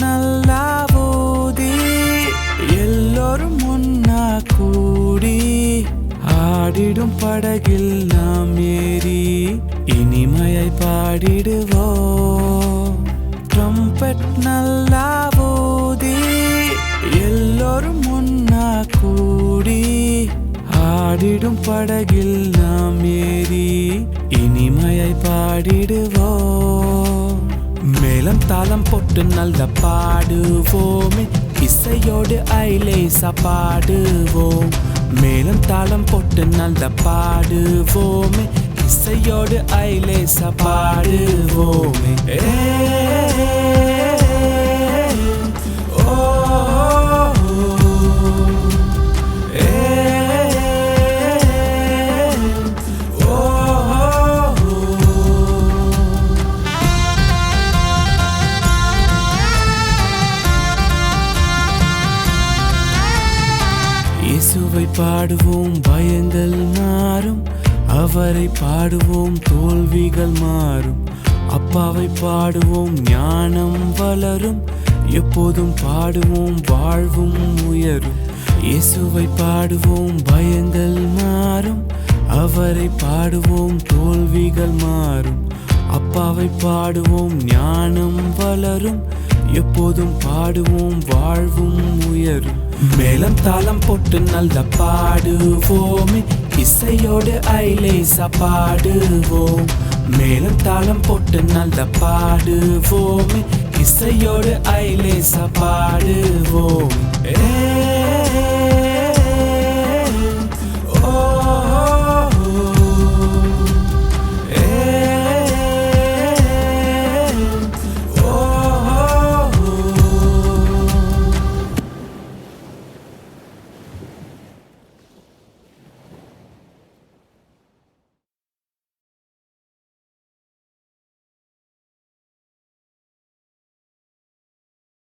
நல்லா ஊதி எல்லோரும் ஒன்னா கூடி ஆடிடும் படகில் நாம் ஏறி இனிமையை பாடிடுவோம். ட்ரம்பெட் நல்லா ஊதி எல்லோரும் ஒன்னா கூடி ஆடிடும் படகில் நாம் ஏறி இனிமையை பாடிடுவோம். இளம் தாளம் போட்டு நல்ல பாடுவோமே. இசையோடு ஐலேசா பாடுவோம் மேலும் தாளம் போட்டு நல்ல பாடுவோமே. இசையோடு ஐலேசா பாடுவோமே ஏ, பாடுவோம் பயங்கள் மாறும் அவரை பாடுவோம் தோல்விகள் மாறும். அப்பாவை பாடுவோம் ஞானம் வளரும். எப்போதும் பாடுவோம் வாழ்வும் உயரும். இயேசுவை பாடுவோம் பயங்கள் மாறும். அவரை பாடுவோம் தோல்விகள் மாறும். அப்பாவை பாடுவோம் ஞானம் வளரும். எப்போதும் பாடுவோம் வாழ்வும் உயரும் மேலம் தாளம் போட்டு நல்ல பாடுவோமே. இசையோடு ஐலேசா பாடுவோம் மேலும் தாளம் போட்டு நல்ல பாடுவோமே. இசையோடு ஐலேசா பாடுவோம்